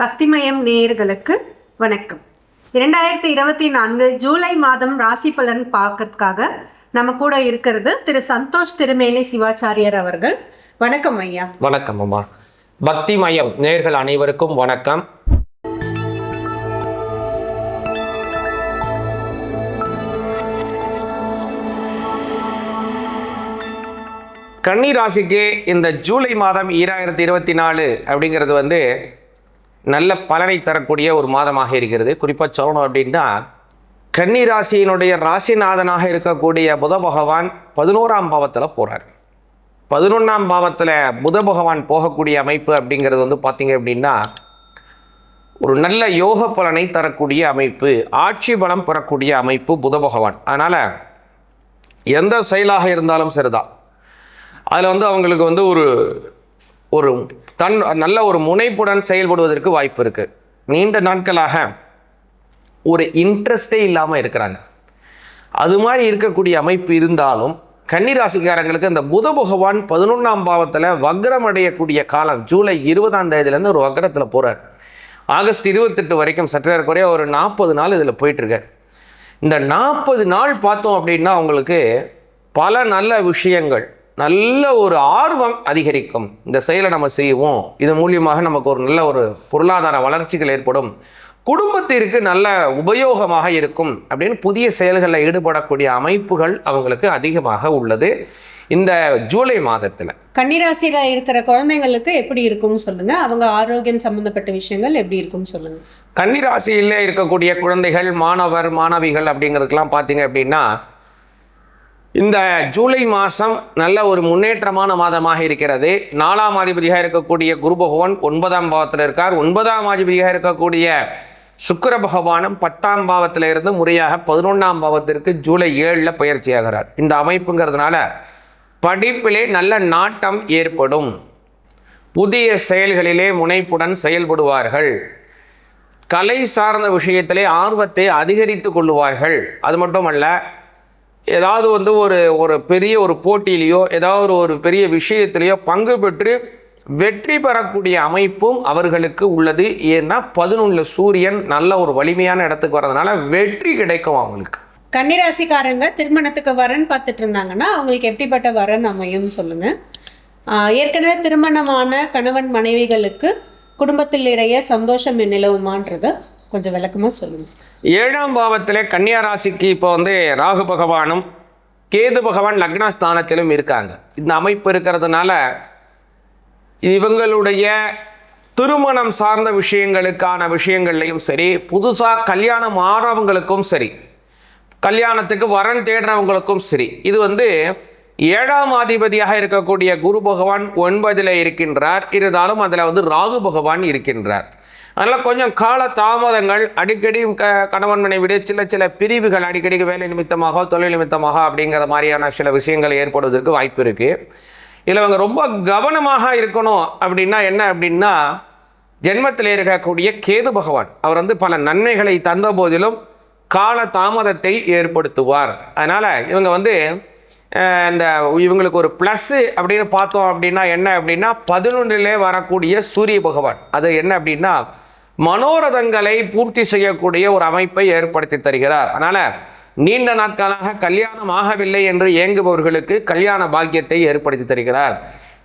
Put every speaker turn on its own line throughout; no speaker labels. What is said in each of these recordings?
பக்திமயம் நேயர்களுக்கு வணக்கம் இரண்டாயிரத்தி இருபத்தி நான்கு ஜூலை மாதம் ராசி பலன் பார்க்கறதுக்காக நம்ம கூட இருக்கிறது திரு சந்தோஷ் திருமேனி சிவாச்சாரியர் அவர்கள் வணக்கம் ஐயா
வணக்கம் அம்மா பக்திமயம் நேர்கள் அனைவருக்கும் வணக்கம் கன்னி ராசிக்கு இந்த ஜூலை மாதம் ஈராயிரத்தி இருபத்தி நாலு அப்படிங்கிறது வந்து நல்ல பலனை தரக்கூடிய ஒரு மாதமாக இருக்கிறது குறிப்பாக சொல்லணும் அப்படின்னா கன்னி ராசியினுடைய ராசிநாதனாக இருக்கக்கூடிய புத பகவான் பதினோராம் பாவத்தில் போகிறார் பதினொன்றாம் பாவத்தில் புத பகவான் போகக்கூடிய அமைப்பு அப்படிங்கிறது வந்து பார்த்திங்க அப்படின்னா ஒரு நல்ல யோக பலனை தரக்கூடிய அமைப்பு ஆட்சி பலம் பெறக்கூடிய அமைப்பு புத பகவான் அதனால் எந்த செயலாக இருந்தாலும் சரிதான் அதில் வந்து அவங்களுக்கு வந்து ஒரு ஒரு தன் நல்ல ஒரு முனைப்புடன் செயல்படுவதற்கு வாய்ப்பு இருக்குது நீண்ட நாட்களாக ஒரு இன்ட்ரெஸ்டே இல்லாமல் இருக்கிறாங்க அது மாதிரி இருக்கக்கூடிய அமைப்பு இருந்தாலும் கன்னிராசிக்காரங்களுக்கு இந்த புத பகவான் பதினொன்றாம் பாவத்தில் வக்ரம் அடையக்கூடிய காலம் ஜூலை இருபதாம் தேதியிலேருந்து ஒரு வக்ரத்தில் போகிறார் ஆகஸ்ட் இருபத்தெட்டு வரைக்கும் குறைய ஒரு நாற்பது நாள் இதில் போயிட்டுருக்கார் இந்த நாற்பது நாள் பார்த்தோம் அப்படின்னா அவங்களுக்கு பல நல்ல விஷயங்கள் நல்ல ஒரு ஆர்வம் அதிகரிக்கும் இந்த செயலை நம்ம செய்வோம் இது மூலியமாக நமக்கு ஒரு நல்ல ஒரு பொருளாதார வளர்ச்சிகள் ஏற்படும் குடும்பத்திற்கு நல்ல உபயோகமாக இருக்கும் அப்படின்னு புதிய செயல்களில் ஈடுபடக்கூடிய அமைப்புகள் அவங்களுக்கு அதிகமாக உள்ளது இந்த ஜூலை மாதத்தில்
கன்னிராசியில் இருக்கிற குழந்தைங்களுக்கு எப்படி இருக்கும்னு சொல்லுங்கள் அவங்க ஆரோக்கியம் சம்பந்தப்பட்ட விஷயங்கள் எப்படி இருக்கும்னு சொல்லுங்கள்
கன்னிராசியில் இருக்கக்கூடிய குழந்தைகள் மாணவர் மாணவிகள் அப்படிங்கிறதுக்கெல்லாம் பார்த்தீங்க அப்படின்னா இந்த ஜூலை மாதம் நல்ல ஒரு முன்னேற்றமான மாதமாக இருக்கிறது நாலாம் அதிபதியாக இருக்கக்கூடிய குரு பகவான் ஒன்பதாம் பாவத்தில் இருக்கார் ஒன்பதாம் அதிபதியாக இருக்கக்கூடிய சுக்கர பகவானும் பத்தாம் பாவத்தில் இருந்து முறையாக பதினொன்றாம் பாவத்திற்கு ஜூலை ஏழில் பயிற்சியாகிறார் இந்த அமைப்புங்கிறதுனால படிப்பிலே நல்ல நாட்டம் ஏற்படும் புதிய செயல்களிலே முனைப்புடன் செயல்படுவார்கள் கலை சார்ந்த விஷயத்திலே ஆர்வத்தை அதிகரித்து கொள்ளுவார்கள் அது மட்டுமல்ல ஏதாவது வந்து ஒரு ஒரு பெரிய ஒரு போட்டியிலையோ ஏதாவது ஒரு பெரிய விஷயத்திலையோ பங்கு பெற்று வெற்றி பெறக்கூடிய அமைப்பும் அவர்களுக்கு உள்ளது ஏன்னா பதினொன்று சூரியன் நல்ல ஒரு வலிமையான இடத்துக்கு வரதுனால வெற்றி கிடைக்கும் அவங்களுக்கு
கன்னிராசிக்காரங்க திருமணத்துக்கு வரன் பார்த்துட்டு இருந்தாங்கன்னா அவங்களுக்கு எப்படிப்பட்ட வரன் அமையும் சொல்லுங்க ஏற்கனவே திருமணமான கணவன் மனைவிகளுக்கு இடையே சந்தோஷம் நிலவுமான்றதை கொஞ்சம் விளக்கமாக சொல்லுங்கள்
ஏழாம் பாவத்தில் கன்னியா ராசிக்கு இப்போ வந்து ராகு பகவானும் கேது பகவான் லக்னஸ்தானத்திலும் இருக்காங்க இந்த அமைப்பு இருக்கிறதுனால இவங்களுடைய திருமணம் சார்ந்த விஷயங்களுக்கான விஷயங்கள்லையும் சரி புதுசாக கல்யாணம் ஆறவங்களுக்கும் சரி கல்யாணத்துக்கு வரன் தேடுறவங்களுக்கும் சரி இது வந்து ஏழாம் அதிபதியாக இருக்கக்கூடிய குரு பகவான் ஒன்பதில் இருக்கின்றார் இருந்தாலும் அதில் வந்து ராகு பகவான் இருக்கின்றார் அதனால் கொஞ்சம் கால தாமதங்கள் அடிக்கடி க கணவன்மனை விட சில சில பிரிவுகள் அடிக்கடி வேலை நிமித்தமாக தொழில் நிமித்தமாக அப்படிங்கிற மாதிரியான சில விஷயங்கள் ஏற்படுவதற்கு வாய்ப்பு இருக்குது இதில் அவங்க ரொம்ப கவனமாக இருக்கணும் அப்படின்னா என்ன அப்படின்னா ஜென்மத்தில் இருக்கக்கூடிய கேது பகவான் அவர் வந்து பல நன்மைகளை தந்த போதிலும் கால தாமதத்தை ஏற்படுத்துவார் அதனால் இவங்க வந்து இந்த இவங்களுக்கு ஒரு ப்ளஸ்ஸு அப்படின்னு பார்த்தோம் அப்படின்னா என்ன அப்படின்னா பதினொன்றிலே வரக்கூடிய சூரிய பகவான் அது என்ன அப்படின்னா மனோரதங்களை பூர்த்தி செய்யக்கூடிய ஒரு அமைப்பை ஏற்படுத்தி தருகிறார் அதனால் நீண்ட நாட்களாக கல்யாணம் ஆகவில்லை என்று இயங்குபவர்களுக்கு கல்யாண பாக்கியத்தை ஏற்படுத்தி தருகிறார்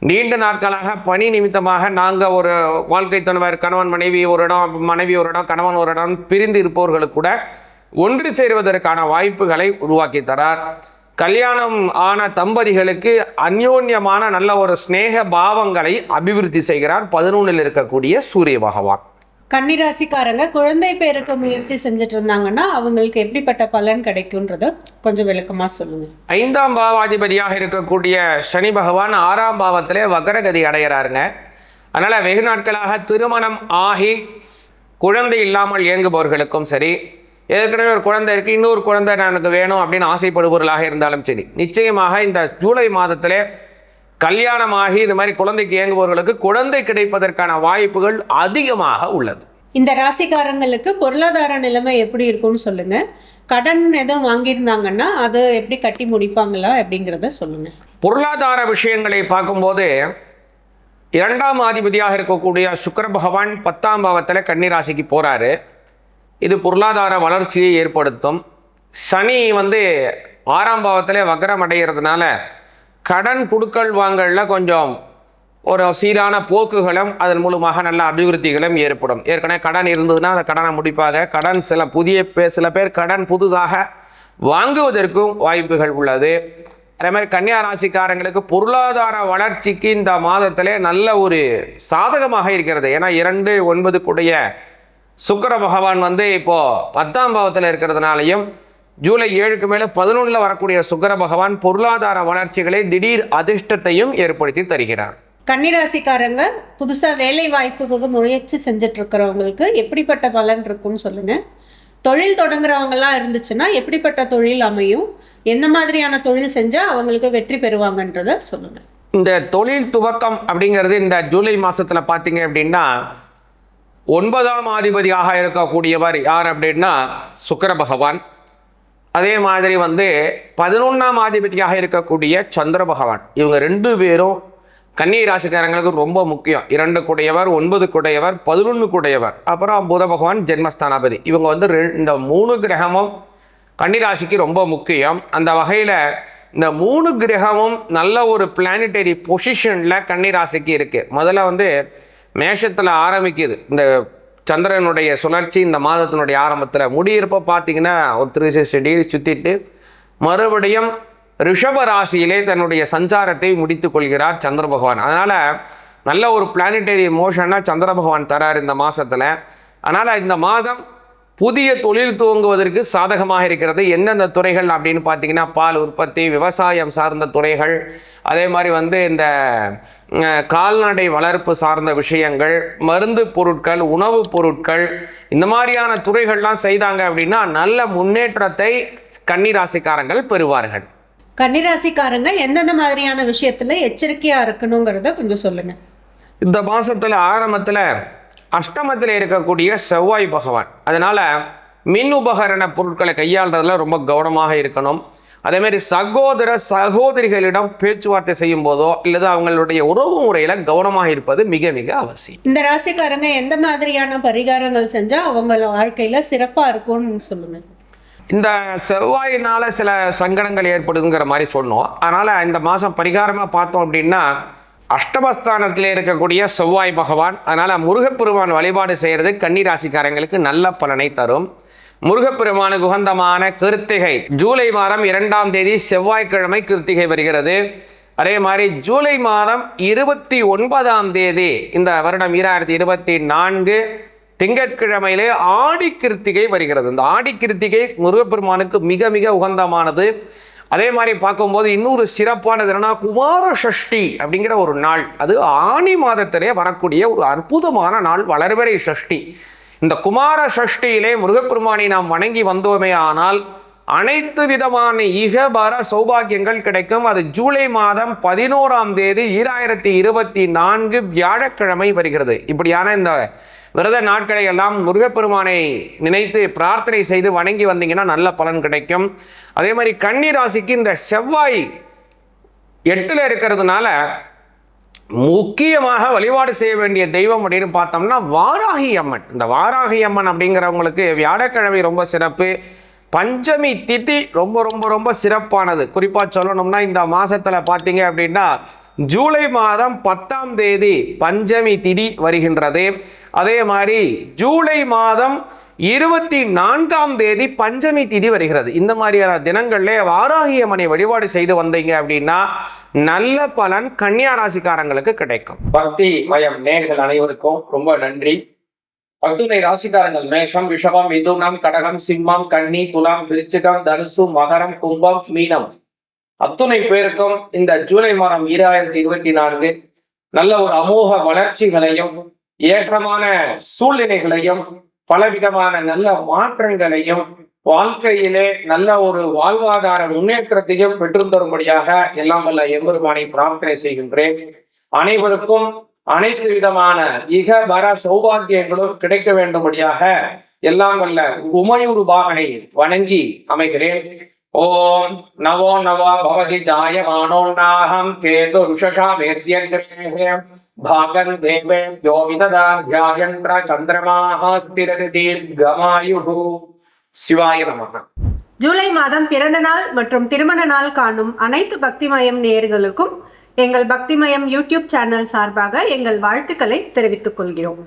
நீண்ட நாட்களாக பணி நிமித்தமாக நாங்கள் ஒரு வாழ்க்கை துணைவர் கணவன் மனைவி ஒரு இடம் மனைவி ஒரு இடம் கணவன் ஒரு இடம் பிரிந்து இருப்பவர்களுக்கு கூட ஒன்று சேருவதற்கான வாய்ப்புகளை உருவாக்கி தரார் கல்யாணம் ஆன தம்பதிகளுக்கு அந்யோன்யமான நல்ல ஒரு ஸ்நேக பாவங்களை அபிவிருத்தி செய்கிறார் பதினொன்றில் இருக்கக்கூடிய சூரிய பகவான்
கன்னிராசிக்காரங்க குழந்தை பேருக்கு முயற்சி செஞ்சுட்டு இருந்தாங்கன்னா அவங்களுக்கு எப்படிப்பட்ட பலன் கிடைக்கும்ன்றத கொஞ்சம் விளக்கமாக சொல்லுங்கள்
ஐந்தாம் பாவாதிபதியாக இருக்கக்கூடிய சனி பகவான் ஆறாம் பாவத்திலே வக்ரகதி அடைகிறாருங்க அதனால் வெகு நாட்களாக திருமணம் ஆகி குழந்தை இல்லாமல் இயங்குபவர்களுக்கும் சரி ஏற்கனவே ஒரு குழந்தை இருக்குது இன்னொரு குழந்தை எனக்கு வேணும் அப்படின்னு ஆசைப்படுபவர்களாக இருந்தாலும் சரி நிச்சயமாக இந்த ஜூலை மாதத்தில் கல்யாணமாகி இது மாதிரி குழந்தைக்கு இயங்குபவர்களுக்கு குழந்தை கிடைப்பதற்கான வாய்ப்புகள் அதிகமாக உள்ளது
இந்த ராசிக்காரங்களுக்கு பொருளாதார நிலைமை எப்படி இருக்கும்னு சொல்லுங்க கடன் எதுவும் வாங்கியிருந்தாங்கன்னா அது எப்படி கட்டி முடிப்பாங்களா அப்படிங்கிறத சொல்லுங்க
பொருளாதார விஷயங்களை பார்க்கும்போது இரண்டாம் அதிபதியாக இருக்கக்கூடிய சுக்கர பகவான் பத்தாம் பாவத்தில் கன்னிராசிக்கு போகிறாரு இது பொருளாதார வளர்ச்சியை ஏற்படுத்தும் சனி வந்து ஆறாம் பாவத்திலே வக்கரம் அடைகிறதுனால கடன் குடுக்கல் வாங்கலில் கொஞ்சம் ஒரு சீரான போக்குகளும் அதன் மூலமாக நல்ல அபிவிருத்திகளும் ஏற்படும் ஏற்கனவே கடன் இருந்ததுன்னா அந்த கடனை முடிப்பாக கடன் சில புதிய பே சில பேர் கடன் புதுசாக வாங்குவதற்கும் வாய்ப்புகள் உள்ளது அதே மாதிரி கன்னியா ராசிக்காரங்களுக்கு பொருளாதார வளர்ச்சிக்கு இந்த மாதத்திலே நல்ல ஒரு சாதகமாக இருக்கிறது ஏன்னா இரண்டு ஒன்பதுக்குடைய சுக்கர பகவான் வந்து இப்போது பத்தாம் பாவத்தில் இருக்கிறதுனாலையும் ஜூலை ஏழுக்கு மேலே பதினொன்றில் வரக்கூடிய சுக்கர பகவான் பொருளாதார வளர்ச்சிகளை திடீர் அதிர்ஷ்டத்தையும் ஏற்படுத்தி தருகிறார்
கன்னிராசிக்காரங்க புதுசாக வேலை வாய்ப்புக்கு முயற்சி செஞ்சுட்டு இருக்கிறவங்களுக்கு எப்படிப்பட்ட பலன் இருக்கும்னு சொல்லுங்கள் தொழில் தொடங்குறவங்களாம் இருந்துச்சுன்னா எப்படிப்பட்ட தொழில் அமையும் எந்த மாதிரியான தொழில் செஞ்சால் அவங்களுக்கு வெற்றி பெறுவாங்கன்றத சொல்லுங்கள்
இந்த தொழில் துவக்கம் அப்படிங்கிறது இந்த ஜூலை மாதத்தில் பார்த்தீங்க அப்படின்னா ஒன்பதாம் ஆதிபதியாக இருக்கக்கூடியவர் யார் அப்படின்னா சுக்கர பகவான் அதே மாதிரி வந்து பதினொன்றாம் ஆதிபதியாக இருக்கக்கூடிய சந்திர பகவான் இவங்க ரெண்டு பேரும் கன்னி ராசிக்காரங்களுக்கு ரொம்ப முக்கியம் இரண்டு குடையவர் ஒன்பது குடையவர் பதினொன்று குடையவர் அப்புறம் புத பகவான் ஜென்மஸ்தானாபதி இவங்க வந்து இந்த மூணு கிரகமும் கன்னிராசிக்கு ரொம்ப முக்கியம் அந்த வகையில் இந்த மூணு கிரகமும் நல்ல ஒரு பிளானிட்டரி பொசிஷனில் கன்னிராசிக்கு இருக்குது முதல்ல வந்து மேஷத்தில் ஆரம்பிக்குது இந்த சந்திரனுடைய சுழற்சி இந்த மாதத்தினுடைய ஆரம்பத்தில் முடியிருப்ப பார்த்தீங்கன்னா ஒரு திருச்சி செடி சுற்றிட்டு மறுபடியும் ரிஷப ராசியிலே தன்னுடைய சஞ்சாரத்தை முடித்து கொள்கிறார் சந்திர பகவான் அதனால் நல்ல ஒரு பிளானிட்டரி மோஷனாக சந்திர பகவான் தரார் இந்த மாதத்தில் அதனால் இந்த மாதம் புதிய தொழில் துவங்குவதற்கு சாதகமாக இருக்கிறது எந்தெந்த துறைகள் அப்படின்னு பார்த்தீங்கன்னா பால் உற்பத்தி விவசாயம் சார்ந்த துறைகள் அதே மாதிரி வந்து இந்த கால்நடை வளர்ப்பு சார்ந்த விஷயங்கள் மருந்து பொருட்கள் உணவுப் பொருட்கள் இந்த மாதிரியான துறைகள்லாம் செய்தாங்க அப்படின்னா நல்ல முன்னேற்றத்தை கன்னிராசிக்காரங்கள் பெறுவார்கள்
கன்னிராசிக்காரங்க எந்தெந்த மாதிரியான விஷயத்தில் எச்சரிக்கையாக இருக்கணுங்கிறத கொஞ்சம் சொல்லுங்கள்
இந்த மாசத்துல ஆரம்பத்தில் அஷ்டமத்தில் இருக்கக்கூடிய செவ்வாய் பகவான் அதனால் மின் உபகரண பொருட்களை கையாள்றதுல ரொம்ப கவனமாக இருக்கணும் அதேமாரி சகோதர சகோதரிகளிடம் பேச்சுவார்த்தை செய்யும் போதோ இல்லது அவங்களுடைய உறவு முறையில கவனமாக இருப்பது மிக மிக அவசியம்
இந்த ராசிக்காரங்க எந்த மாதிரியான பரிகாரங்கள் செஞ்சா அவங்க வாழ்க்கையில சிறப்பா இருக்கும்னு சொல்லுங்க
இந்த செவ்வாயினால சில சங்கடங்கள் ஏற்படுதுங்கிற மாதிரி சொன்னோம் அதனால இந்த மாசம் பரிகாரமா பார்த்தோம் அப்படின்னா அஷ்டமஸ்தானத்தில் இருக்கக்கூடிய செவ்வாய் பகவான் அதனால் முருகப்பெருமான் வழிபாடு செய்கிறது கன்னிராசிக்காரங்களுக்கு நல்ல பலனை தரும் முருகப்பெருமானுக்கு உகந்தமான கிருத்திகை ஜூலை மாதம் இரண்டாம் தேதி செவ்வாய்க்கிழமை கிருத்திகை வருகிறது அதே மாதிரி ஜூலை மாதம் இருபத்தி ஒன்பதாம் தேதி இந்த வருடம் ஈராயிரத்தி இருபத்தி நான்கு திங்கட்கிழமையிலே ஆடி கிருத்திகை வருகிறது இந்த ஆடி கிருத்திகை முருகப்பெருமானுக்கு மிக மிக உகந்தமானது அதே மாதிரி பார்க்கும்போது இன்னொரு சிறப்பானது என்னன்னா குமார சஷ்டி அப்படிங்கிற ஒரு நாள் அது ஆணி மாதத்திலே வரக்கூடிய ஒரு அற்புதமான நாள் வளர்வரை சஷ்டி இந்த குமார சஷ்டியிலே முருகப்பெருமானை நாம் வணங்கி வந்தோமே ஆனால் அனைத்து விதமான இகபர சௌபாகியங்கள் கிடைக்கும் அது ஜூலை மாதம் பதினோராம் தேதி ஈராயிரத்தி இருபத்தி நான்கு வியாழக்கிழமை வருகிறது இப்படியான இந்த விரத நாட்களை எல்லாம் முருகப்பெருமானை நினைத்து பிரார்த்தனை செய்து வணங்கி வந்தீங்கன்னா நல்ல பலன் கிடைக்கும் அதே மாதிரி கன்னி ராசிக்கு இந்த செவ்வாய் எட்டில் இருக்கிறதுனால முக்கியமாக வழிபாடு செய்ய வேண்டிய தெய்வம் அப்படின்னு பார்த்தோம்னா வாராகி அம்மன் இந்த வாராகி அம்மன் அப்படிங்கிறவங்களுக்கு வியாழக்கிழமை ரொம்ப சிறப்பு பஞ்சமி திதி ரொம்ப ரொம்ப ரொம்ப சிறப்பானது குறிப்பாக சொல்லணும்னா இந்த மாதத்தில் பார்த்தீங்க அப்படின்னா ஜூலை மாதம் பத்தாம் தேதி பஞ்சமி திதி வருகின்றது அதே மாதிரி ஜூலை மாதம் இருபத்தி நான்காம் தேதி பஞ்சமி திதி வருகிறது இந்த மாதிரியான தினங்கள்ல வாராகியம்மனை வழிபாடு செய்து வந்தீங்க அப்படின்னா நல்ல பலன் கன்னியா ராசிக்காரங்களுக்கு கிடைக்கும் பக்தி மயம் நேர்கள் அனைவருக்கும் ரொம்ப நன்றி பக்துனை ராசிக்காரங்கள் மேஷம் விஷமம் மிதுனம் கடகம் சிம்மம் கன்னி துலாம் விருச்சிகம் தனுசு மகரம் கும்பம் மீனம் அத்துணை பேருக்கும் இந்த ஜூலை மாதம் ஈராயிரத்தி இருபத்தி நான்கு நல்ல ஒரு அமோக வளர்ச்சிகளையும் ஏற்றமான சூழ்நிலைகளையும் பலவிதமான நல்ல மாற்றங்களையும் வாழ்க்கையிலே நல்ல ஒரு வாழ்வாதார முன்னேற்றத்தையும் தரும்படியாக எல்லாம் வல்ல எம்பெருமானை பிரார்த்தனை செய்கின்றேன் அனைவருக்கும் அனைத்து விதமான இக வர சௌபாகியங்களும் கிடைக்க வேண்டும்படியாக எல்லாம் வல்ல உமையூர் பாகனை வணங்கி அமைகிறேன் ஓம் நவோ நவோ பவதி ஜாயமானோ நாகம் கேது ருஷா மேத்யங்கிரேகம் भागन् देवेभ्यो विददाध्यायन्त्र चन्द्रमाः स्थिरति दीर्घमायुः சிவாய நமக
ஜூலை மாதம் பிறந்த நாள் மற்றும் திருமண நாள் காணும் அனைத்து பக்திமயம் நேயர்களுக்கும் எங்கள் பக்திமயம் யூடியூப் சேனல் சார்பாக எங்கள் வாழ்த்துக்களை தெரிவித்துக் கொள்கிறோம்